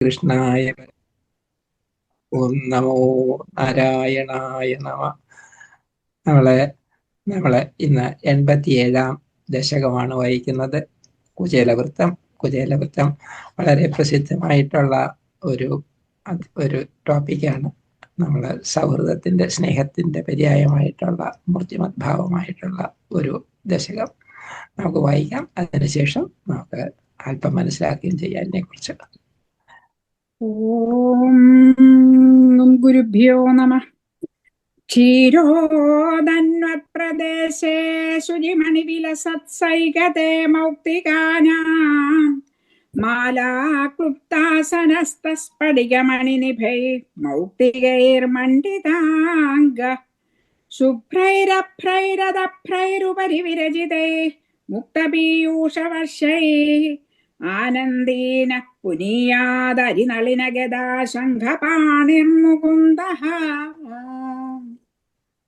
കൃഷ്ണായ ഓം നമോ നാരായണായ നമ. നമ്മളെ നമ്മളെ ഇന്ന് എൺപത്തിയേഴാം ദശകമാണ് വായിക്കുന്നത്. കുചേലവൃത്തം കുചേലവൃത്തം വളരെ പ്രസിദ്ധമായിട്ടുള്ള ഒരു ഒരു ടോപ്പിക്കാണ്. നമ്മൾ സൗഹൃദത്തിന്റെ സ്നേഹത്തിന്റെ പര്യായമായിട്ടുള്ള മൂർത്തിമദ്ഭാവമായിട്ടുള്ള ഒരു ദശകം. നമുക്ക് വായിക്കാം. അതിനുശേഷം നമുക്ക് അല്പം മനസ്സിലാക്കുകയും ചെയ്യാം. അതിനെ കുറിച്ച് ഓം ഗുരുഭ്യോ നമ. ക്ഷീരോദന്വപ്രദേശേ ശുചിമണിവിലസത്സൈകതേ മൗക്തികാനാം മാലാക്ലുപ്താസനസ്തസ്ഫടികമണിനിഭൈ മൗക്തികൈർമണ്ഡിതാംഗ ശുഭ്രൈരഭ്രൈരദഭ്രൈരുപരി വിരചിതൈ മുക്തപീയൂഷവർഷൈः ആനന്ദീന പുനീയാദരിനളിനഗദാ ശംഖപാണിർമുകുന്ദഃ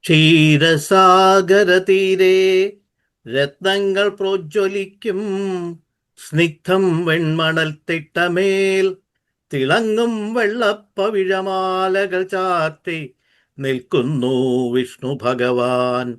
ക്ഷീരസാഗരതീരെ രത്നങ്ങൾ പ്രോജ്വലിക്കും. സ്നിഗ്ധം വെൺമണൽ തിട്ടമേൽ തിളങ്ങും വെള്ളപ്പവിഴമാലകൾ ചാർത്തി നിൽക്കുന്നു വിഷ്ണു ഭഗവാൻ.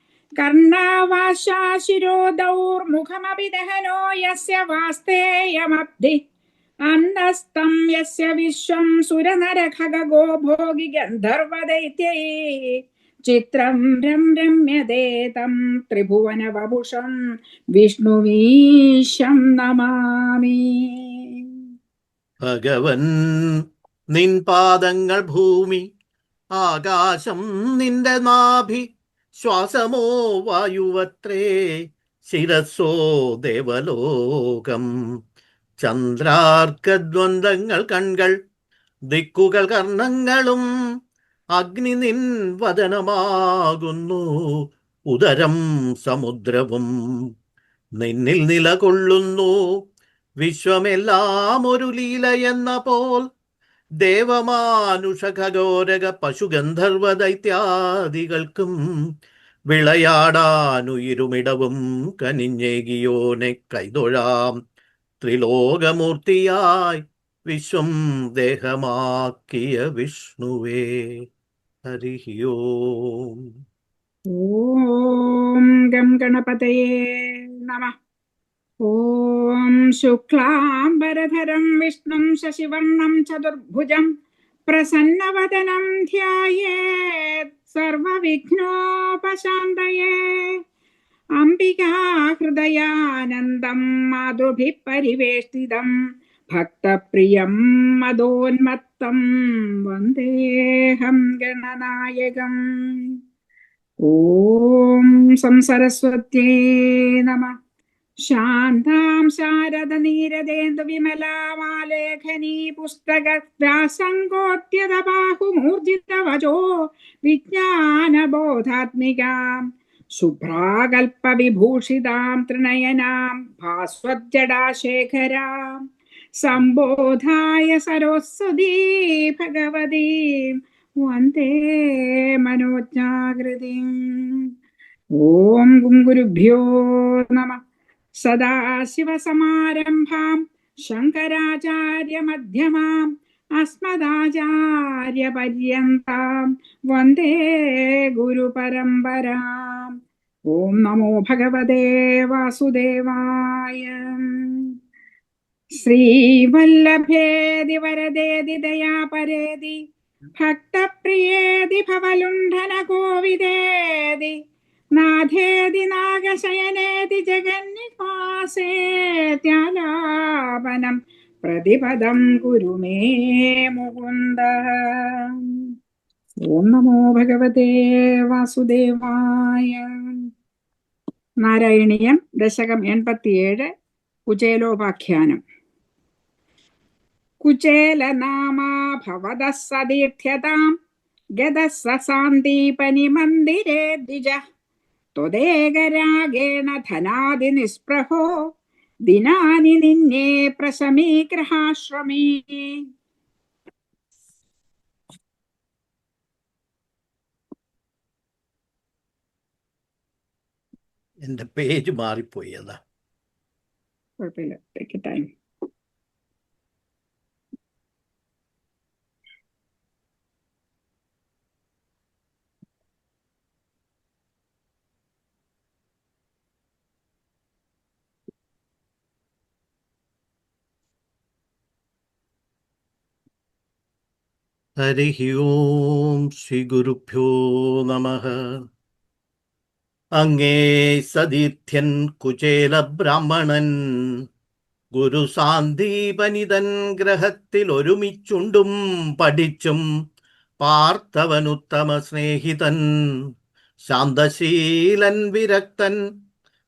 നേത്രേ കർണാവാശാശിരോദൗർമുഖമപി ദഹനോ യസ്യ വാസ്തേയമബ്ധി. അന്നസ്തം യസ്യ വിശ്വം സുരനരഖഗോ ഭോഗി ഗന്ധർവദൈത്യൈ ചിത്രം രം ത്രിഭുവന ത്രിഭുവനവപുഷം വിഷ്ണുവീശം നമാമി. ഭഗവൻ നിൻ പാദങ്ങൾ ഭൂമി ആകാശം നിന്റെ നാഭി ശ്വാസമോ വായുവത്രേ ശിരസോ ദേവലോകം. ചന്ദ്രാർക്കദ്വന്ദ്ങ്ങൾ കൺകൾ ദിക്കുകൾ കർണങ്ങളും അഗ്നി നിൻ വദനമാകുന്നു ഉദരം സമുദ്രവും. നിന്നിൽ നിലകൊള്ളുന്നു വിശ്വമെല്ലാം ഒരു ലീല എന്ന പോൽ ദേവമാനുഷഖഘോരക പശുഗന്ധർവ ദൈത്യാദികൾക്കും വിളയാടാനുയിരുമിടവും കനിഞ്ഞേകിയോനെ കൈതൊഴാം ത്രിലോകമൂർത്തിയായി വിശ്വം ദേഹമാക്കിയ വിഷ്ണുവേ. ഹരിഹിയോ ഓം ഗം ഗണപതയേ നമ. ॐ शुक्लाम्बरधरं विष्णुं शशिवर्णं चतुर्भुजं प्रसन्नवदनं ध्यायेत् सर्वविघ्नोपशान्तये। अम्बिका हृदयानन्दं माधुभिः परिवेष्टितं भक्तप्रियं मदोन्मत्तं वन्देऽहं गणनायकम्। ॐ संसरस्वत्यै नमः। ശാന്താം ശാരദ നീരദേന്ദു വിമലാമാലേഖനീ പുസ്തക വ്യാസങ്കോട്യത ബാഹുമൂർജിതവചോ വിജ്ഞാനബോധാത്മികാം. ശുഭ്രാകൽപ്പവിഭൂഷിതാം ത്രിനയനാം ഭാസ്വജ്ജടാശേഖരാം. സംബോധായ സരസ്വതീ ഭഗവതീം. വന്ദേ മനോജ്ഞാകൃതിം. ഓം ഗുരുഭ്യോ നമ. സദാശിവസമാരംഭാം ശങ്കരാചാര്യമധ്യമാം അസ്മദാചാര്യപര്യന്താം വന്ദേ ഗുരുപരമ്പരാം. ഓം നമോ ഭഗവതേ വാസുദേവായ. ശ്രീവല്ലഭേതി വരദേതി ദയാപരേതി ഭക്തപ്രിയേതി ഭവലുണ്ഠന കോവിദേതി നാഥേതി നാഗശയനേതി ജഗന്നിവാസേത്യാലാപനം പ്രതിപദം കുരുമേ മുകുന്ദ. ഓം നമോ ഭഗവതേ വാസുദേവായ. നാരായണീയൻ ദശകം എൺപത്തിയേഴ് കുചേലോപാഖ്യാനം. കുചേലനാമാ ഭവതഃ സതീർത്ഥ്യതാം ഗതഃ മന്ദിരേ ദ്വിജ. त्वदेकरागेण धनादिनिःस्पृहो दिनानि निन्ये प्रशमीग्रहाश्रमे എൻ്റെ പേജ് മാറിപ്പോയി അതാ കുഴപ്പമില്ല ടേക്ക് ടൈം ഹരിः ഓം ശ്രീ ഗുരുഭ്യോ നമ അങ്ങേ സതീർത്ഥ്യൻ കുചേല ബ്രാഹ്മണൻ ഗുരു സാന്ദീപനിതൻ ഗ്രഹത്തിൽ ഒരുമിച്ചുണ്ടും പഠിച്ചും പാർത്തവനുത്തമ സ്നേഹിതൻ ശാന്തശീലൻ വിരക്തൻ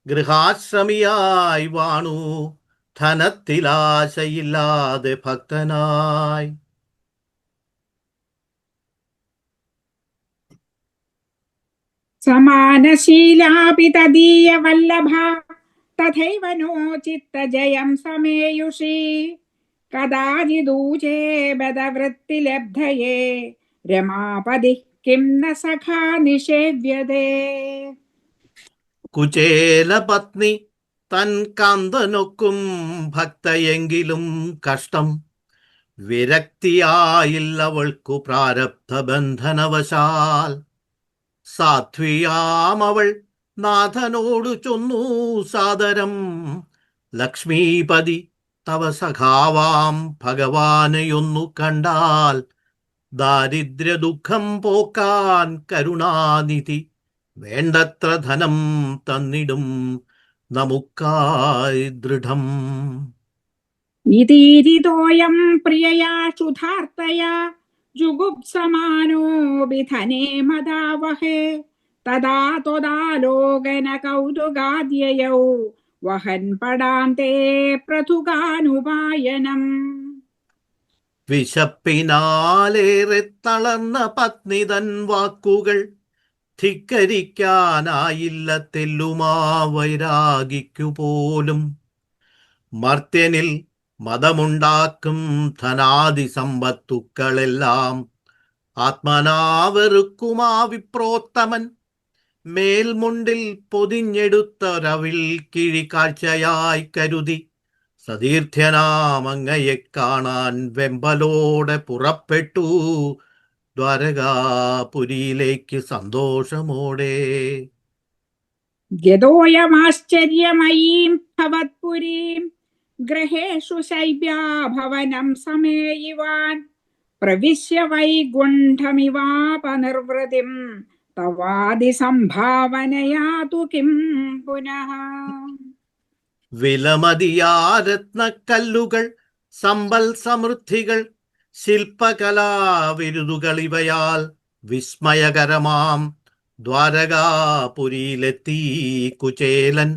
ഗൃഹാശ്രമിയായി വാണു ധനത്തിലാശയില്ലാതെ ഭക്തനായി समानशीलापि तदीयवल्लभा तथैव नो चित्तजयं समेयुषी कदाचिदूचे बदवृत्तिलब्धये रमापदिः किं न सखा निषेव्यते കുചേലപത്നി തൻ കാന്തനൊക്കും ഭക്തയെങ്കിലും കഷ്ടം വിരക്തിയായില്ലവൾക്കു പ്രാരബ്ധ ബന്ധനവശാൽ സാധ്വിയാമവൾ നാഥനോടു ചൊന്നു സാദരം. ലക്ഷ്മീപതി തവ സഖാവാം ഭഗവാനെയൊന്നു കണ്ടാൽ ദാരിദ്ര്യ ദുഃഖം പോക്കാൻ കരുണാനിധി വേണ്ടത്ര ധനം തന്നിടും നമുക്കായി ദൃഢം. ഇതീരിതോയം പ്രിയയാ ശുധാർത്ഥയാ जुगुप्समानोऽपि धने मदावहे तदा त्वदालोकनकौतुकाद्ययौ वहन् पडान्ते प्रथुकानुपायनम् വിശപ്പിനാലേറെ തളർന്ന പത്നിതൻ വാക്കുകൾ ധിക്കരിക്കാനായില്ല തെല്ലുമാ വൈരാഗിക്കു പോലും മർത്യനിൽ മതമുണ്ടാക്കും ധനാദി സമ്പത്തുക്കളെല്ലാം ആത്മനാവെറുക്കുമാവിപ്രോത്തമൻ മേൽമുണ്ടിൽ പൊതിഞ്ഞെടുത്തൊരവിൽ കിഴി കാഴ്ചയായി കരുതി സതീർഥ്യനാമങ്ങയെ കാണാൻ വെമ്പലോടെ പുറപ്പെട്ടു. ദ്വാരകാപുരിയിലേക്ക് സന്തോഷമോടെ. ഗതോയമാശ്ചര്യമയീം ഭവത്പുരീം. ग्रहेषु शैव्या भवनं समेयिवान् प्रविश्य वैकुण्ठमिवापनिर्वृतिं तवादिसम्भावनया तु किं पुनः വിലമതിയാരത്നക്കല്ലുകൾ സമ്പൽ സമൃദ്ധികൾ ശില്പകലാവിരുതുകൾ ഇവയാൽ വിസ്മയകരമാം ദ്വാരകാപുരിയിലെത്തി കുചേലൻ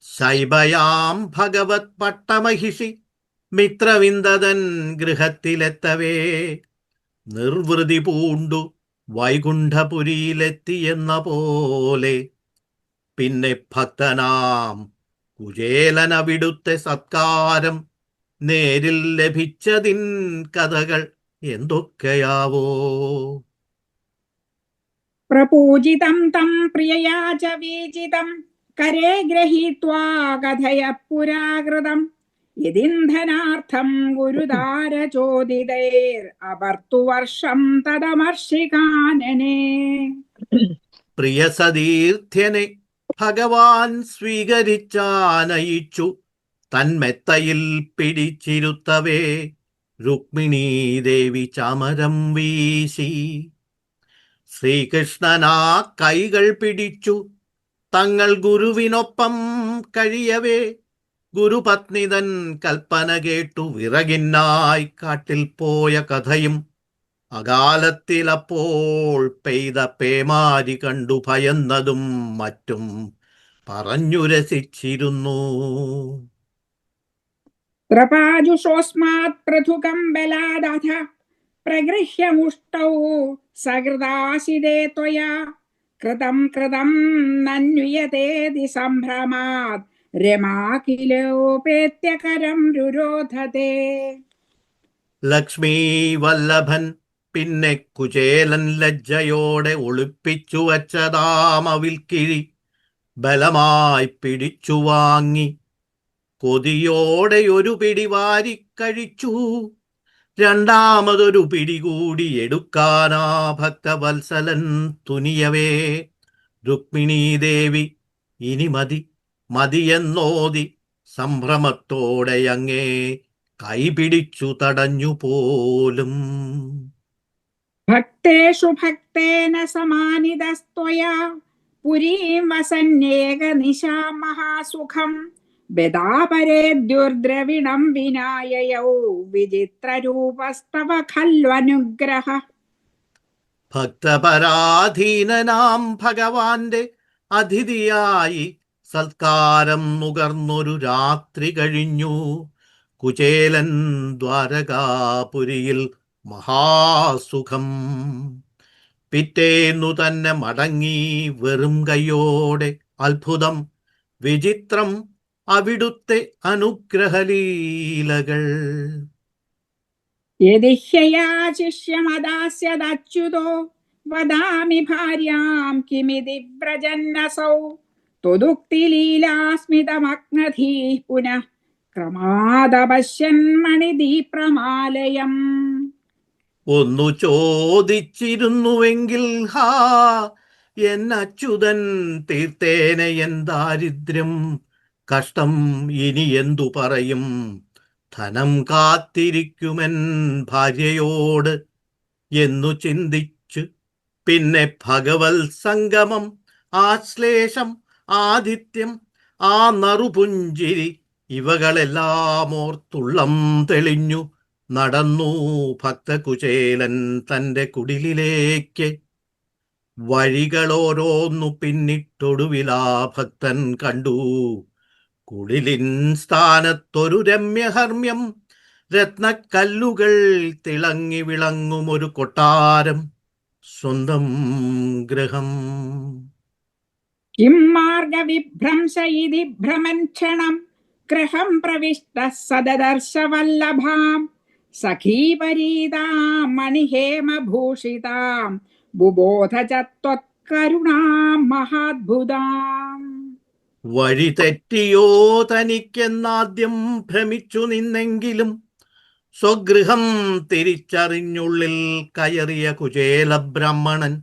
ശൈബയാം ഭഗവത് പട്ടമഹിഷി മിത്രവിന്ദതൻ ഗൃഹത്തിലെത്തവേ. നിർവൃതി പൂണ്ടു വൈകുണ്ഠപുരിയിലെത്തിയെന്ന പോലെ. പിന്നെ ഭക്തനാം കുചേലനവിടുത്തെ സത്കാരം നേരിൽ ലഭിച്ചതിൻ കഥകൾ എന്തൊക്കെയാവോ. പ്രപൂജിതം തം പ്രിയയാ ച करे गृहीत्वा कथय पुराकृतं यदिन्धनार्थं गुरुदारचोदितैरवर्तुवर्षं तदमर्षिकानने പ്രിയ സതീർത്ഥ്യനെ ഭഗവാൻ സ്വീകരിച്ചാനയിച്ചു തന്മെത്തയിൽ പിടിച്ചിരുത്തവേ രുക്മിണീ ദേവി ചമരം വീശി ശ്രീകൃഷ്ണനാ കൈകൾ പിടിച്ചു തങ്ങൾ ഗുരുവിനൊപ്പം കഴിയവേ. ഗുരുപത്നിതൻ കൽപ്പന കേട്ടു വിറകിന്നായി കാട്ടിൽ പോയ കഥയും. അകാലത്തിലപ്പോൾ പെയ്ത പേമാരി കണ്ടു ഭയന്നതും മറ്റും പറഞ്ഞു രസിച്ചിരുന്നു. കൃപാജുഷോസ്മാത് പ്രഥുകമ്പലാദാഥ പ്രഗൃഹ്യമുഷ്ടൗ സഹൃദാശിതേ ത്വയാ. കൃതം കൃതം നന്യുയതേതി സംഭ്രമാത് രമാ കിലോപേത്യകരം രുരോധത്തെ ലക്ഷ്മീ വല്ലഭൻ പിന്നെ കുചേലൻ ലജ്ജയോടെ ഒളിപ്പിച്ചു വച്ചതാമവിൽ കിഴി ബലമായി പിടിച്ചു വാങ്ങി കൊതിയോടെ ഒരു പിടി വാരിക്കഴിച്ചു. രണ്ടാമതൊരു പിടികൂടി എടുക്കാനാ ഭക്തവത്സലൻ തുനിയവേ. രുക്മിണീ ദേവി ഇനി മതി മതിയെന്നോതി സംഭ്രമത്തോടെ അങ്ങേ കൈപിടിച്ചു തടഞ്ഞു പോലും. ഭക്തേഷു ഭക്തേന സമാനിതസ്ത്വയാ പുരീം വസന്യേക നിശാ മഹാസുഖം. ബദാപരേദ്യുർദ്രവിണം വിനായയൗ വിചിത്രരൂപസ്തവ ഖല്വനുഗ്രഹ ഭക്തപരാധീനനാം ഭഗവാന്റെ അതിഥിയായി സൽക്കാരം നുകർന്നൊരു രാത്രി കഴിഞ്ഞു. കുചേലൻ ദ്വാരകാപുരിയിൽ മഹാസുഖം. പിറ്റേന്നു തന്നെ മടങ്ങി വെറും കൈയോടെ അത്ഭുതം വിചിത്രം അവിടുത്തെ അനുഗ്രഹലീലകൾ. യദി ഹ്യയാചിഷ്യമദാസ്യദച്യുതോ വദാമി ഭാര്യാം കിമിതി വ്രജന്നസൗ. ത്വദുക്തിലീലാസ്മിതമഗ്നധീ പുനഃ ക്രമാദപശ്യന്മണിദീപ്രമാലയം. ഒന്നു ചോദിച്ചിരുന്നുവെങ്കിൽ ഹാ എന്നച്യുതൻ തീർത്തേനെ എൻ ദാരിദ്ര്യം കഷ്ടം ഇനി എന്തു പറയും? ധനം കാത്തിരിക്കുമെൻ ഭാര്യയോട് എന്നു ചിന്തിച്ചു. പിന്നെ ഭഗവത് സംഗമം ആശ്ലേഷം ആദിത്യം ആ നറുപുഞ്ചിരി ഇവകളെല്ലാം ഓർത്തുള്ളം തെളിഞ്ഞു. നടന്നു ഭക്തകുചേലൻ തന്റെ കുടിലിലേക്ക്. വഴികളോരോന്നു പിന്നിട്ടൊടുവിലാ ഭക്തൻ കണ്ടു. കുടിലിൻ സ്ഥാനത്തൊരു രമ്യഹർമ്മ്യം. രത്നക്കല്ലുകൾ തിളങ്ങി വിളങ്ങും ഒരു കൊട്ടാരം. സ്വന്തം ഗൃഹം. കിം ബുബോധ ച ത്വത്കരുണാം മഹാദ്ഭുതാം. വഴി തെറ്റിയോ തനിക്കെന്നാദ്യം ഭ്രമിച്ചു നിന്നെങ്കിലും സ്വഗൃഹം തിരിച്ചറിഞ്ഞുള്ളിൽ കയറിയ കുചേല ബ്രാഹ്മണൻ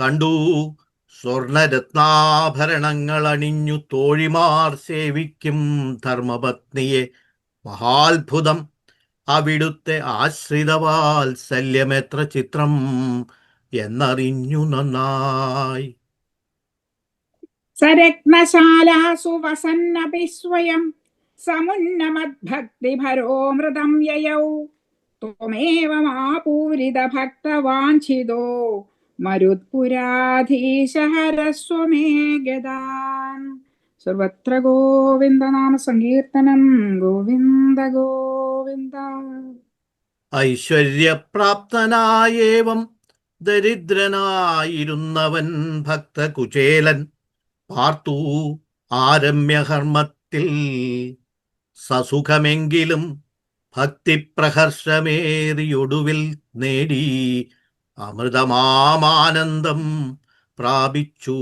കണ്ടു സ്വർണരത്നാഭരണങ്ങൾ അണിഞ്ഞു തോഴിമാർ സേവിക്കും ധർമ്മപത്നിയെ. മഹാത്ഭുതം. അവിടുത്തെ ആശ്രിതവാത്സല്യമെത്ര ചിത്രം എന്നറിഞ്ഞു നന്നായി. സരത്നശാലാസു വസന്നപി സ്വയം സമുന്നമദ്ഭക്തിഭരോമൃതം യയൗ. ത്വമേവമാപൂരിത ഭക്തവാഞ്ചിതോ സർവത്ര ഗോവിന്ദനാമ ഗോവിന്ദ ഗോവിന്ദ. ഐശ്വര്യപ്രാപ്തനായേവം ദരിദ്രനായിരുന്നവൻ ഭക്തകുചേലൻ. പാർത്തു ആരമ്യഹർമ്മത്തിൽ സസുഖമെങ്കിലും ഭക്തിപ്രഹർഷമേറിയൊടുവിൽ നേടി അമൃതമാമാനന്ദം പ്രാപിച്ചു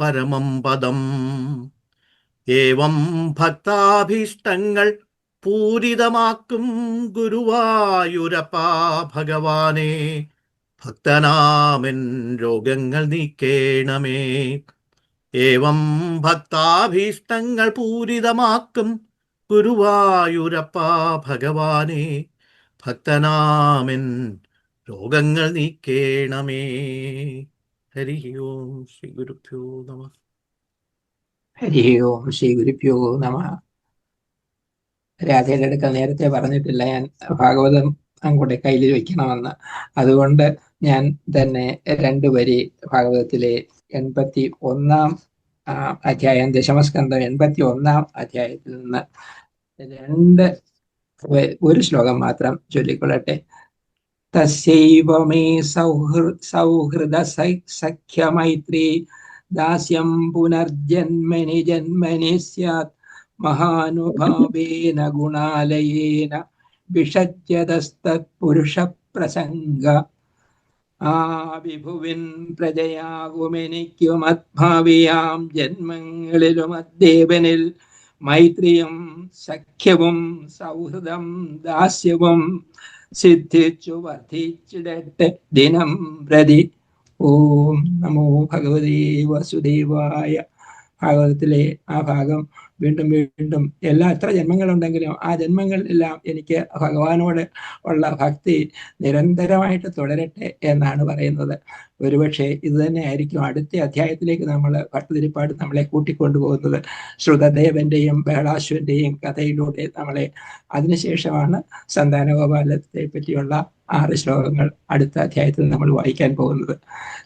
പരമം പദം. ഏവം ഭക്താഭീഷ്ടങ്ങൾ പൂരിതമാക്കും ഗുരുവായൂരപ്പ ഭഗവാനെ. ഭക്തനാമൻ രോഗങ്ങൾ നീക്കേണമേ. ഏവം ഭക്താഭീഷ്ടങ്ങൾ പൂരിതമാക്കും. ഗുരുവായൂരപ്പ ഭഗവാനെ ഭക്തനാമൻ രോഗങ്ങൾ നീക്കേണമേ. ഹരി ഓം ശ്രീ ഗുരുഭ്യോ നമ. ഹരി ഓം ശ്രീ ഗുരുഭ്യോ നമ. രാധയിലെടുക്ക നേരത്തെ പറഞ്ഞിട്ടില്ല ഞാൻ ഭാഗവതം അങ്ങോട്ട് കയ്യിൽ വെക്കണമെന്ന്. അതുകൊണ്ട് ഞാൻ തന്നെ രണ്ടു വരി ഭാഗവതത്തിലെ എൺപത്തി ഒന്നാം അധ്യായം ദശമസ്കന്ധം എൺപത്തി ഒന്നാം അധ്യായത്തിൽ നിന്ന് രണ്ട് ഒരു ശ്ലോകം മാത്രം ചൊല്ലിക്കൊള്ളട്ടെ. തസ്യൈവമേ സൗഹൃ സൗഹൃദ സഖ്യമൈത്രി ദാസ്യം പുനർജന്മനി ജന്മനി സ്യാത് മഹാനുഭാവേന ഗുണാലയേന വിഷജ്യതസ്തത്പുരുഷ പ്രസംഗ ആ വിഭുവിൻ പ്രജയാകുമെനിക്കും അദ്ഭാവിയാം ജന്മങ്ങളിലും അദ്ദേവനിൽ മൈത്രിയും സഖ്യവും സൗഹൃദം ദാസ്യവും സിദ്ധിച്ചു വർദ്ധിച്ചിടട്ടെ ദിനം പ്രതി. ഓം നമോ ഭഗവതി വസുദേവായ. ഭാഗവതത്തിലെ ആ ഭാഗം വീണ്ടും വീണ്ടും എല്ലാ എത്ര ജന്മങ്ങളുണ്ടെങ്കിലും ആ ജന്മങ്ങളിലെല്ലാം എനിക്ക് ഭഗവാനോട് ഉള്ള ഭക്തി നിരന്തരമായിട്ട് തുടരട്ടെ എന്നാണ് പറയുന്നത്. ഒരുപക്ഷെ ഇത് തന്നെ ആയിരിക്കും അടുത്ത അധ്യായത്തിലേക്ക് നമ്മൾ ഭട്ടതിരിപ്പാട് നമ്മളെ കൂട്ടിക്കൊണ്ടുപോകുന്നത്. ശ്രുതദേവന്റെയും ബഹളാശ്വന്റെയും കഥയിലൂടെ നമ്മളെ അതിനുശേഷമാണ് സന്താനഗോപാലത്തെ പറ്റിയുള്ള ആറ് ശ്ലോകങ്ങൾ അടുത്ത അധ്യായത്തിൽ നമ്മൾ വായിക്കാൻ പോകുന്നത്.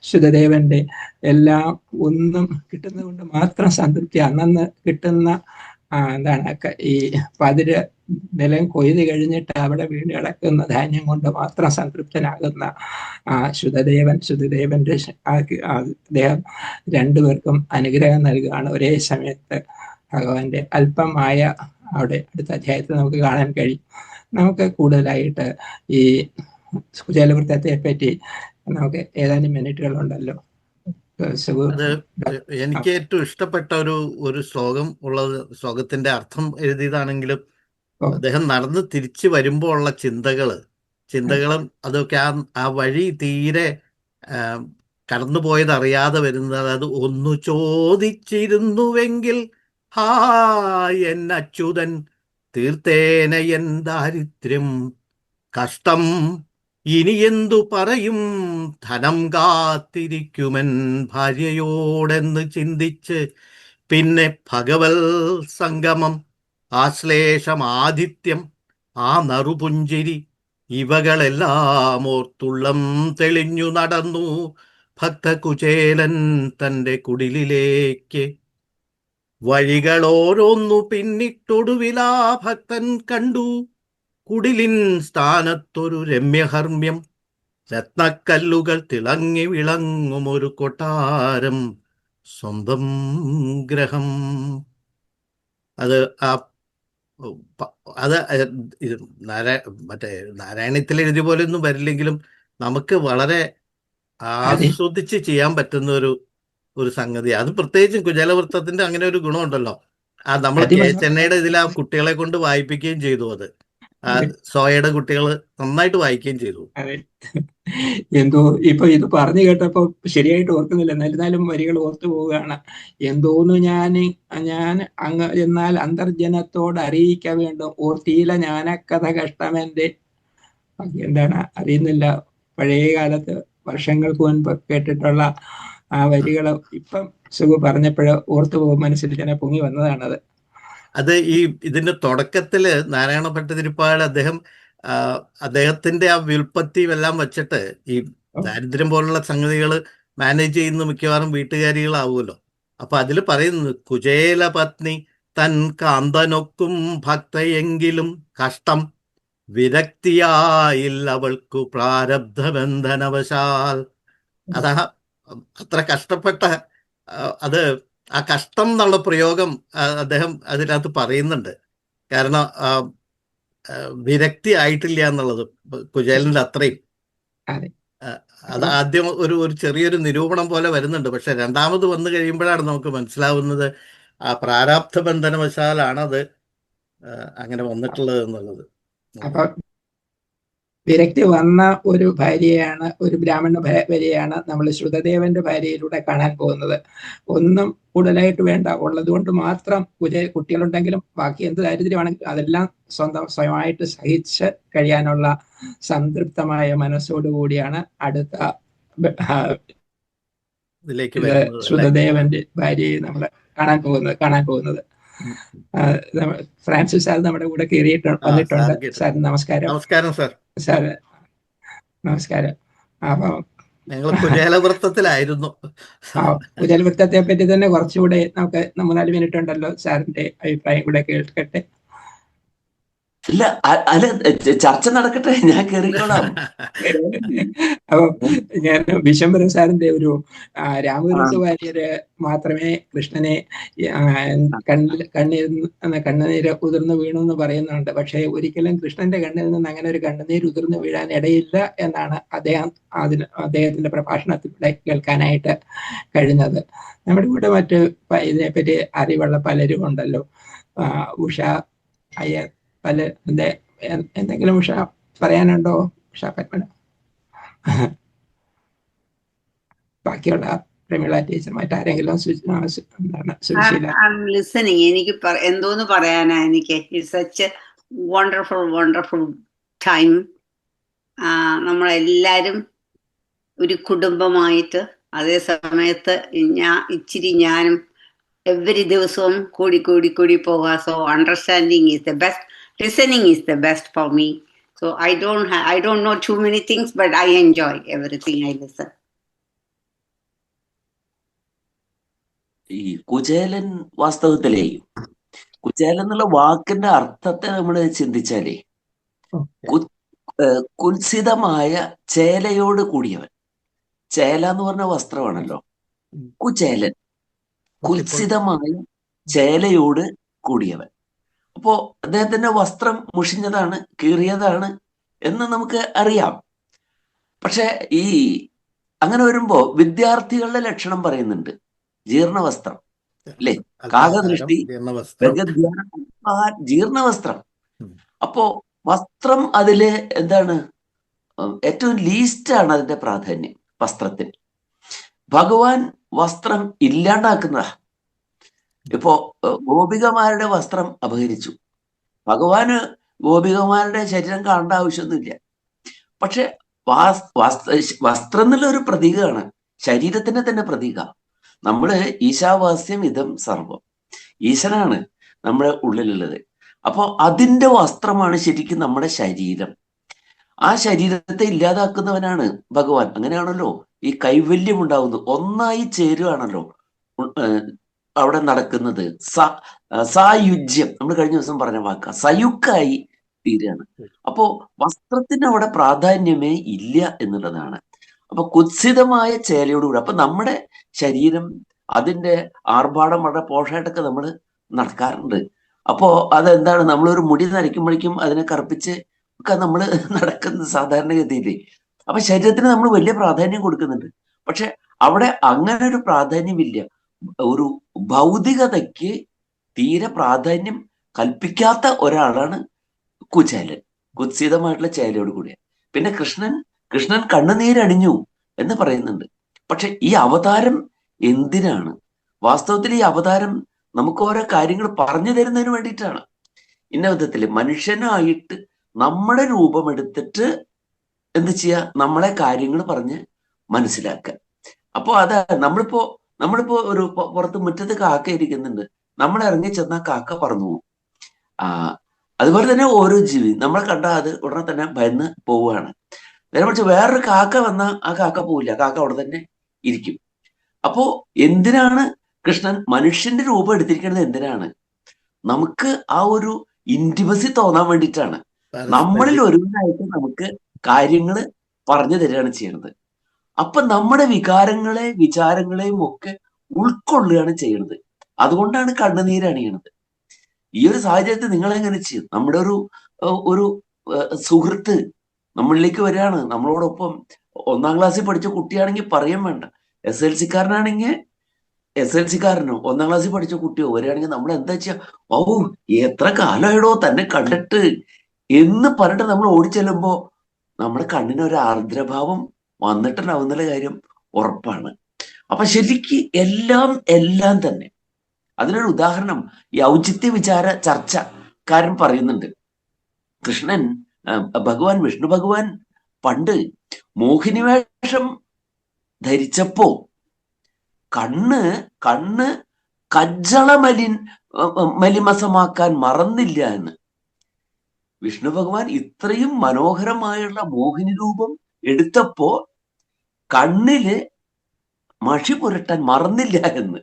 ശുദ്ധദേവന്റെ എല്ലാം ഒന്നും കിട്ടുന്നത് കൊണ്ട് മാത്രം സംതൃപ്തി അന്നന്ന് കിട്ടുന്ന എന്താണ് ഈ പതിര് നിലം കൊയ്ത് കഴിഞ്ഞിട്ട് അവിടെ വീണ് കിടക്കുന്ന ധാന്യം കൊണ്ട് മാത്രം സംതൃപ്തനാകുന്ന ആ ശുദ്ധദേവൻ ശുദ്ധദേവന്റെ അദ്ദേഹം രണ്ടുപേർക്കും അനുഗ്രഹം നൽകുകയാണ്. ഒരേ സമയത്ത് ഭഗവാന്റെ അല്പമായ അവിടെ അടുത്ത അധ്യായത്തിൽ നമുക്ക് കാണാൻ കഴിയും. നമുക്ക് കൂടുതലായിട്ട് ഈ കുചേലവൃത്തത്തെ പറ്റി നമുക്ക് ഏതാനും മിനിറ്റുകൾ ഉണ്ടല്ലോ എനിക്ക് ഏറ്റവും ഇഷ്ടപ്പെട്ട ഒരു ഒരു ശ്ലോകം ഉള്ളത് ശ്ലോകത്തിന്റെ അർത്ഥം എഴുതിയതാണെങ്കിലും. അദ്ദേഹം നടന്ന് തിരിച്ചു വരുമ്പോൾ ഉള്ള ചിന്തകൾ ചിന്തകളും അതൊക്കെ ആ ആ വഴി തീരെ കടന്നുപോയത് അറിയാതെ വരുന്നത് അതായത് ഒന്നു ചോദിച്ചിരുന്നുവെങ്കിൽ ഹാ എൻ അച്യുതൻ തീർത്തേന എൻ ദാരിദ്ര്യം കഷ്ടം ഇനി എന്തു പറയും? ധനം കാത്തിരിക്കുമൻ ഭാര്യയോടെന്ന് ചിന്തിച്ച് പിന്നെ ഭഗവൽ സംഗമം ആശ്ലേഷം ആദിത്യം ആ നറുപുഞ്ചിരി ഇവകളെല്ലാം ഓർത്തുള്ളം തെളിഞ്ഞു നടന്നു ഭക്തകുചേലൻ തന്റെ കുടിലിലേക്ക്. വഴികളോരോന്നു പിന്നിട്ടൊടുവിലാ ഭക്തൻ കണ്ടു. കുടിലിൻ സ്ഥാനത്തൊരു രമ്യഹർമ്മ്യം. രത്നക്കല്ലുകൾ തിളങ്ങി വിളങ്ങും ഒരു കൊട്ടാരം. സ്വന്തം ഗ്രഹം. അത് ആ അത് നാരായ മറ്റേ നാരായണത്തിൽ എഴുതിയ പോലെ ഒന്നും വരില്ലെങ്കിലും നമുക്ക് വളരെ ആസ്വദിച്ച് ചെയ്യാൻ പറ്റുന്ന ഒരു ഒരു സംഗതി. അത് പ്രത്യേകിച്ചും കുജലവൃത്തത്തിന്റെ അങ്ങനെ ഒരു ഗുണമുണ്ടല്ലോ. ആ നമ്മൾ. ചെന്നൈയുടെ ഇതിൽ ആ കുട്ടികളെ കൊണ്ട് വായിപ്പിക്കുകയും ചെയ്തു അത്. സോയയുടെ കുട്ടികൾ നന്നായിട്ട് വായിക്കുകയും ചെയ്തു. എന്തോ ഇപ്പൊ ഇത് പറഞ്ഞു കേട്ടപ്പോ ശരിയായിട്ട് ഓർക്കുന്നില്ല. എന്നിരുന്നാലും വരികൾ ഓർത്തു പോവുകയാണ്. എന്തോന്ന് ഞാൻ ഞാൻ അങ്ങ് എന്നാൽ അന്തർജനത്തോട് അറിയിക്ക വേണ്ടും. ഓർത്തിയില ഞാനക്കഥ കഷ്ടമെന്റെ എന്താണ്? അറിയുന്നില്ല. പഴയ കാലത്ത് വർഷങ്ങൾക്ക് മുൻപ് കേട്ടിട്ടുള്ള ആ വരികൾ ഇപ്പം സുഖ പറഞ്ഞപ്പോഴ് ഓർത്തു പോകും. മനസ്സിൽ ഇങ്ങനെ പൊങ്ങി വന്നതാണത്. അത് ഈ ഇതിന്റെ തുടക്കത്തിൽ നാരായണ ഭട്ടതിരിപ്പാട് അദ്ദേഹം അദ്ദേഹത്തിന്റെ ആ വിൽപ്പത്തിയും എല്ലാം വെച്ചിട്ട് ഈ ദാരിദ്ര്യം പോലുള്ള സംഗതികൾ മാനേജ് ചെയ്യുന്ന മിക്കവാറും വീട്ടുകാരികളാവുമല്ലോ. അപ്പൊ അതിൽ പറയുന്നു കുചേല പത്നി തൻ കാന്തനൊക്കും ഭക്തയെങ്കിലും കഷ്ടം. വിരക്തിയായില്ല അവൾക്കു പ്രാരബ്ധബന്ധനവശാൽ. അതാ അത്ര കഷ്ടപ്പെട്ട അത് ആ കഷ്ടം എന്നുള്ള പ്രയോഗം അദ്ദേഹം അതിനകത്ത് പറയുന്നുണ്ട്. കാരണം വിരക്തി ആയിട്ടില്ല എന്നുള്ളത് കുചേലന്റെ അത്രയും. അതെ. അത് ആദ്യം ഒരു ഒരു ചെറിയൊരു നിരൂപണം പോലെ വരുന്നുണ്ട്. പക്ഷെ രണ്ടാമത് വന്നു കഴിയുമ്പോഴാണ് നമുക്ക് മനസ്സിലാവുന്നത് ആ പ്രാരാബ്ധ ബന്ധനവശാലാണ് അത് അങ്ങനെ വന്നിട്ടുള്ളത് എന്നുള്ളത്. അപ്പൊ വിരക്തി വന്ന ഒരു ഭാര്യയാണ് ഒരു ബ്രാഹ്മണ ഭാര്യയാണ് നമ്മൾ ശ്രുതദേവന്റെ ഭാര്യയിലൂടെ കാണാൻ പോകുന്നത്. ഒന്നും കൂടുതലായിട്ട് വേണ്ട. ഉള്ളത് കൊണ്ട് മാത്രം കുറെ കുട്ടികളുണ്ടെങ്കിലും ബാക്കി എന്ത് ദാരിദ്ര്യമാണെങ്കിലും അതെല്ലാം സ്വന്തം സ്വയമായിട്ട് സഹിച്ച് കഴിയാനുള്ള സംതൃപ്തമായ മനസ്സോടുകൂടിയാണ് അടുത്ത ശ്രുതദേവന്റെ ഭാര്യയെ നമ്മൾ കാണാൻ പോകുന്നത് കാണാൻ പോകുന്നത്. ഫ്രാൻസിസ് സാർ നമ്മുടെ കൂടെ കയറിയിട്ട് വന്നിട്ടുണ്ട്. സാർ നമസ്കാരം. നമസ്കാരം സാർ. സാർ നമസ്കാരം. അപ്പൊ ഞങ്ങൾ കുചേലവൃത്തത്തിലായിരുന്നു ജലവൃത്തത്തെ പറ്റി തന്നെ കുറച്ചുകൂടെ നമുക്ക് മൂന്നാൽ മിനിറ്റ് ഉണ്ടല്ലോ സാറിന്റെ അഭിപ്രായം കൂടെ കേൾക്കട്ടെ. ഇല്ല അല്ല ചർച്ച നടക്കട്ടെ ഞാൻ കേറിക്കോളാം. അപ്പൊ ഞാൻ വിശംബരൻ സാറിന്റെ ഒരു രാമകൃഷ്ണ വാര്യര് മാത്രമേ കൃഷ്ണനെ കണ്ണിൽ കണ്ണുനീര് ഉതിർന്നു വീണു എന്ന് പറയുന്നുണ്ട്. പക്ഷേ ഒരിക്കലും കൃഷ്ണന്റെ കണ്ണിൽ നിന്ന് അങ്ങനെ ഒരു കണ്ണുനീര് ഉതിർന്നു വീഴാൻ ഇടയില്ല എന്നാണ് അദ്ദേഹം അതിന് അദ്ദേഹത്തിന്റെ പ്രഭാഷണത്തിലൂടെ കേൾക്കാനായിട്ട് കഴിഞ്ഞത്. നമ്മുടെ കൂടെ മറ്റ് ഇതിനെപ്പറ്റി അറിവുള്ള പലരും ഉണ്ടല്ലോ ഉഷ അയ്യർ പല എന്തെ എന്തെങ്കിലും ഉഷ പറയാനുണ്ടോ? ഉഷ പത്മന ബാക്കിയുള്ള പ്രമീള ടീച്ചർ മറ്റാരെങ്കിലും ലിസണിങ് എനിക്ക് എന്തോന്ന് പറയാനാ എനിക്ക്? സച്ച് വണ്ടർഫുൾ വണ്ടർഫുൾ ടൈം നമ്മളെല്ലാരും ഒരു കുടുംബമായിട്ട് അതേ സമയത്ത് ഞാൻ ഇച്ചിരി ഞാനും എവരി ദിവസവും കൂടി കൂടി കൂടി പോകാം. So understanding is the best listening the best for me. So I don't ha- I don't know too many things, but I enjoy everything I listen. ഈ കുചേലൻ വാസ്തവത്തിലേ കുചേലൻ എന്നുള്ള വാക്കിന്റെ അർത്ഥത്തെ നമ്മൾ ചിന്തിച്ചാലേ കുൽസിതമായ ചേലയോട് കൂടിയവൻ. ചേല എന്ന് പറഞ്ഞ വസ്ത്രമാണല്ലോ. കുചേലൻ. കുൽസിതമായ ചേലയോട് കൂടിയവൻ. അപ്പോ അദ്ദേഹത്തിന്റെ വസ്ത്രം മുഷിഞ്ഞതാണ് കീറിയതാണ് എന്ന് നമുക്ക് അറിയാം. പക്ഷെ ഈ അങ്ങനെ വരുമ്പോ വിദ്യാർത്ഥികളുടെ ലക്ഷണം പറയുന്നുണ്ട്. ജീർണവസ്ത്രം അല്ലേ? കാകദൃഷ്ടി, ജീർണവസ്ത്രം. അപ്പോ വസ്ത്രം അതിൽ എന്താണ്? ഏറ്റവും ലീസ്റ്റ് ആണ് അതിന്റെ പ്രാധാന്യം വസ്ത്രത്തിൽ ഭഗവാൻ വസ്ത്രം ഇല്ലാണ്ടാക്കുന്നതാ. ഇപ്പോ ഗോപികമാരുടെ വസ്ത്രം അപഹരിച്ചു. ഭഗവാന് ഗോപികമാരുടെ ശരീരം കാണേണ്ട ആവശ്യമൊന്നുമില്ല. പക്ഷെ വാസ്- വസ്ത്ര എന്നുള്ള ഒരു പ്രതീകമാണ്. ശരീരത്തിന്റെ തന്നെ പ്രതീക. നമ്മൾ ഈശാവാസ്യം ഇതം സർവം. ഈശനാണ് നമ്മുടെ ഉള്ളിലുള്ളത്. അപ്പോ അതിന്റെ വസ്ത്രമാണ് ശരിക്കും നമ്മുടെ ശരീരം. ആ ശരീരത്തെ ഇല്ലാതാക്കുന്നവനാണ് ഭഗവാൻ. അങ്ങനെയാണല്ലോ ഈ കൈവല്യം ഉണ്ടാവുന്നത്. ഒന്നായി ചേരുവാണല്ലോ അവിടെ നടക്കുന്നത്. സായുജ്യം. നമ്മൾ കഴിഞ്ഞ ദിവസം പറഞ്ഞ വാക്ക. സയുക്കായി തീരുകയാണ് അപ്പോ വസ്ത്രത്തിന് അവിടെ പ്രാധാന്യമേ ഇല്ല എന്നുള്ളതാണ്. അപ്പൊ കുത്സിതമായ ചേലയോടുകൂടി അപ്പൊ നമ്മുടെ ശരീരം അതിന്റെ ആർഭാടം വളരെ പോഷായിട്ടൊക്കെ നമ്മൾ നടക്കാറുണ്ട്. അപ്പോ അതെന്താണ്? നമ്മളൊരു മുടി നരയ്ക്കുമ്പോഴേക്കും അതിനെ കറുപ്പിച്ച് ഒക്കെ നമ്മൾ നടക്കുന്നത് സാധാരണഗതിയില്ലേ അപ്പൊ ശരീരത്തിന് നമ്മൾ വലിയ പ്രാധാന്യം കൊടുക്കുന്നുണ്ട്. പക്ഷെ അവിടെ അങ്ങനെ ഒരു പ്രാധാന്യമില്ല. ഒരു ഭൗതികതയ്ക്ക് തീരെ പ്രാധാന്യം കൽപ്പിക്കാത്ത ഒരാളാണ് കുചേലൻ. കുത്സിതമായിട്ടുള്ള ചേലയോട് കൂടിയ പിന്നെ കൃഷ്ണൻ കൃഷ്ണൻ കണ്ണുനീരണിഞ്ഞു എന്ന് പറയുന്നുണ്ട്. പക്ഷെ ഈ അവതാരം എന്തിനാണ്? വാസ്തവത്തിൽ ഈ അവതാരം നമുക്ക് ഓരോ കാര്യങ്ങൾ പറഞ്ഞു തരുന്നതിന് വേണ്ടിയിട്ടാണ്. ഇന്ന വിധത്തിൽ മനുഷ്യനായിട്ട് നമ്മുടെ രൂപമെടുത്തിട്ട് എന്ത് ചെയ്യുക? നമ്മളെ കാര്യങ്ങൾ പറഞ്ഞ് മനസ്സിലാക്കുക. അപ്പോൾ അതാ നമ്മളിപ്പോ നമ്മളിപ്പോ ഒരു പുറത്ത് മുറ്റത്ത് കാക്ക ഇരിക്കുന്നുണ്ട്. നമ്മൾ ഇറങ്ങി ചെന്നാൽ കാക്ക പറന്നു പോകും ആ അതുപോലെ തന്നെ ഓരോ ജീവി. നമ്മളെ കണ്ടാൽ അത് ഉടനെ തന്നെ ഭയന്ന് പോവുകയാണ്. നേരെ മറിച്ച് വേറൊരു കാക്ക വന്നാൽ ആ കാക്ക പോവില്ല. കാക്ക അവിടെ തന്നെ ഇരിക്കും. അപ്പോ എന്തിനാണ് കൃഷ്ണൻ മനുഷ്യന്റെ രൂപം എടുത്തിരിക്കുന്നത് എന്തിനാണ്? നമുക്ക് ആ ഒരു ഇന്റിമസി തോന്നാൻ വേണ്ടിയിട്ടാണ്. നമ്മളിൽ ഒരുവനായിട്ട് നമുക്ക് കാര്യങ്ങൾ പറഞ്ഞു തരികയാണ് ചെയ്യുന്നത് അപ്പൊ നമ്മുടെ വികാരങ്ങളെ വിചാരങ്ങളെയും ഒക്കെ ഉൾക്കൊള്ളുകയാണ് ചെയ്യുന്നത്. അതുകൊണ്ടാണ് കണ്ണുനീര് അണിയണത്. ഈ ഒരു സാഹചര്യത്തിൽ നിങ്ങൾ എങ്ങനെ ചെയ്യും? നമ്മുടെ ഒരു ഒരു സുഹൃത്ത് നമ്മളിലേക്ക് വരികയാണ്. നമ്മളോടൊപ്പം ഒന്നാം ക്ലാസ്സിൽ പഠിച്ച കുട്ടിയാണെങ്കിൽ പറയാൻ വേണ്ട. എസ് എൽ സിക്കാരനാണെങ്കിൽ എസ് എൽ സിക്കാരനോ ഒന്നാം ക്ലാസ്സിൽ പഠിച്ച കുട്ടിയോ വരികയാണെങ്കിൽ നമ്മൾ എന്താ ചെയ്യാ? ഓ എത്ര കാലമായിടോ തന്നെ കണ്ടിട്ട് എന്ന് പറഞ്ഞിട്ട് നമ്മൾ ഓടിച്ചെല്ലുമ്പോ നമ്മുടെ കണ്ണിന് ഒരു ആർദ്രഭാവം വന്നിട്ടുണ്ടാവുന്നുള്ള കാര്യം ഉറപ്പാണ്. അപ്പൊ ശരിക്ക് എല്ലാം എല്ലാം തന്നെ. അതിനൊരു ഉദാഹരണം ഈ ഔചിത്യ വിചാര ചർച്ചക്കാരൻ പറയുന്നുണ്ട്. കൃഷ്ണൻ ഭഗവാൻ വിഷ്ണു ഭഗവാൻ പണ്ട് മോഹിനിവേഷം ധരിച്ചപ്പോ കണ്ണ് കണ്ണ് കജ്ജള മലിൻ മലിമസമാക്കാൻ മറന്നില്ല എന്ന്. വിഷ്ണു ഭഗവാൻ ഇത്രയും മനോഹരമായുള്ള മോഹിനി രൂപം എടുത്തപ്പോ കണ്ണിൽ മഷി പുരട്ടാൻ മറന്നില്ല എന്ന്.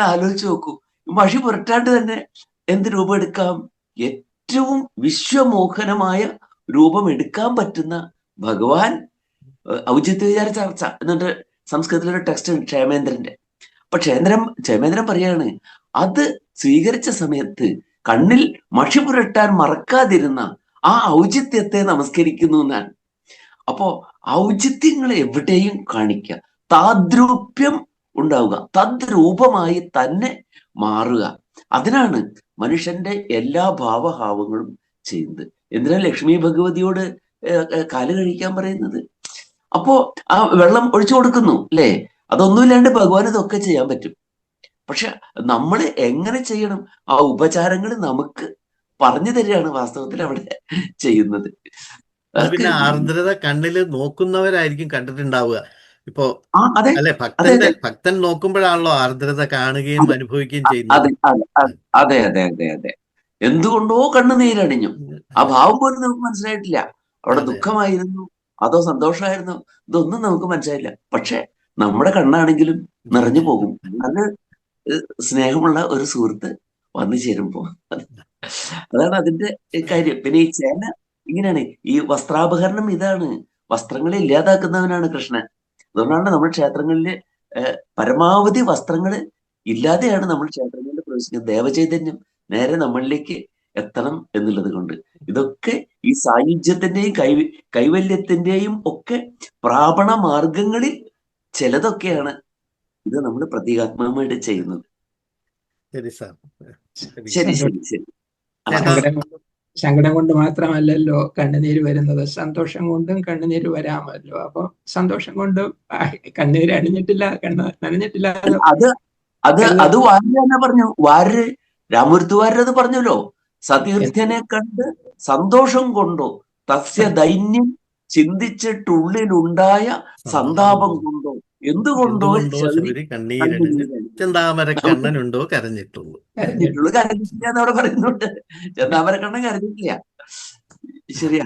ആലോചിച്ച് നോക്കൂ. മഷി പുരട്ടാണ്ട് തന്നെ എന്ത് രൂപം എടുക്കാം? ഏറ്റവും വിശ്വമോഹനമായ രൂപം എടുക്കാൻ പറ്റുന്ന ഭഗവാൻ ഔചിത്യ വിചാര ചർച്ച എന്നിട്ട് സംസ്കൃതത്തിലൊരു ടെക്സ്റ്റ് ഉണ്ട് ക്ഷേമേന്ദ്രന്റെ. അപ്പൊ ക്ഷേന്ദ്രൻ ക്ഷേമേന്ദ്രൻ പറയാണ് അത് സ്വീകരിച്ച സമയത്ത് കണ്ണിൽ മഷി പുരട്ടാൻ മറക്കാതിരുന്ന ആ ഔചിത്യത്തെ നമസ്കരിക്കുന്നു എന്നാണ്. അപ്പോ ഔചിത്യങ്ങൾ എവിടെയും കാണിക്കുക. താദ്രൂപ്യം ഉണ്ടാവുക. തദ്രൂപമായി തന്നെ മാറുക. അതിനാണ് മനുഷ്യന്റെ എല്ലാ ഭാവഭാവങ്ങളും ചെയ്യുന്നത്. എന്തിനാ ലക്ഷ്മി ഭഗവതിയോട് കാൽ കഴിക്കാൻ പറയുന്നത്? അപ്പോ ആ വെള്ളം ഒഴിച്ചു കൊടുക്കുന്നു അല്ലേ? അതൊന്നുമില്ലാണ്ട് ഭഗവാൻ ഇതൊക്കെ ചെയ്യാൻ പറ്റും. പക്ഷെ നമ്മൾ എങ്ങനെ ചെയ്യണം? ആ ഉപചാരങ്ങൾ നമുക്ക് പറഞ്ഞു തരികയാണ് വാസ്തവത്തിൽ അവിടെ ചെയ്യുന്നത്. അത് പിന്നെ ആർദ്രത കണ്ണിൽ നോക്കുന്നവരായിരിക്കും കണ്ടിട്ടുണ്ടാവുക. ഇപ്പോ അല്ലെ ഭക്തന്റെ ഭക്തൻ നോക്കുമ്പോഴാണല്ലോ ആർദ്രത കാണുകയും അനുഭവിക്കുകയും ചെയ്യുന്നത്. അതെ അതെ അതെ. അതെ എന്തുകൊണ്ടോ കണ്ണു നീരടിഞ്ഞു എന്തുകൊണ്ടോ കണ്ണുനീരണിഞ്ഞു ആ ഭാവം പോലും നമുക്ക് മനസ്സിലായിട്ടില്ല. അവിടെ. ദുഃഖമായിരുന്നു അതോ സന്തോഷമായിരുന്നു ഇതൊന്നും നമുക്ക് മനസ്സിലായില്ല. പക്ഷെ നമ്മുടെ കണ്ണാണെങ്കിലും നിറഞ്ഞു പോകും. നല്ല സ്നേഹമുള്ള ഒരു സുഹൃത്ത് വന്നു ചേരുമ്പോ. അതാണ് അതിന്റെ കാര്യം. പിന്നെ ഈ ചേന ഇങ്ങനെയാണ്. ഈ വസ്ത്രാപഹരണം ഇതാണ്. വസ്ത്രങ്ങളെ ഇല്ലാതാക്കുന്നവനാണ് കൃഷ്ണൻ. അതുകൊണ്ടാണ് നമ്മൾ ക്ഷേത്രങ്ങളിൽ പരമാവധി വസ്ത്രങ്ങൾ ഇല്ലാതെയാണ് നമ്മൾ ക്ഷേത്രങ്ങളിൽ പ്രവേശിക്കുന്നത്. ദേവചൈതന്യം നേരെ നമ്മളിലേക്ക് എത്തണം എന്നുള്ളത് കൊണ്ട്. ഇതൊക്കെ ഈ സായുജ്യത്തിന്റെയും കൈ കൈവല്യത്തിന്റെയും ഒക്കെ പ്രാപണ മാർഗങ്ങളിൽ ചിലതൊക്കെയാണ് ഇത് നമ്മൾ പ്രതീകാത്മകമായിട്ട് ചെയ്യുന്നത്. ശരി ശരി. ശരി. സങ്കടം കൊണ്ട് മാത്രമല്ലല്ലോ കണ്ണുനീര് വരുന്നത്. സന്തോഷം കൊണ്ടും കണ്ണുനീര് വരാമല്ലോ. അപ്പൊ സന്തോഷം കൊണ്ട് കണ്ണുനീര് അണിഞ്ഞിട്ടില്ല കണ്ണ് നനഞ്ഞിട്ടില്ല. അത് അത് അത് വാര്യ പറഞ്ഞു. വാര്യ രാമൂർത്തി വാര്യർ അത് പറഞ്ഞല്ലോ. സതീർത്ഥ്യനെ കണ്ട് സന്തോഷം കൊണ്ടോ തസ്യ ദൈന്യം ചിന്തിച്ചിട്ടുള്ളിലുണ്ടായ സന്താപം കൊണ്ടോ എന്തുകൊണ്ടോ ചെന്താമരക്കണ്ണനുണ്ടോ. ചെന്താമര കണ്ണനുണ്ടോ കരഞ്ഞിട്ടുള്ളൂ. കരഞ്ഞിട്ടുള്ളൂ കരഞ്ഞിട്ടില്ല എന്നവിടെ പറയുന്നുണ്ട്. ചെന്താമരക്കണ്ണൻ കരഞ്ഞിട്ടില്ല. ശരിയാ.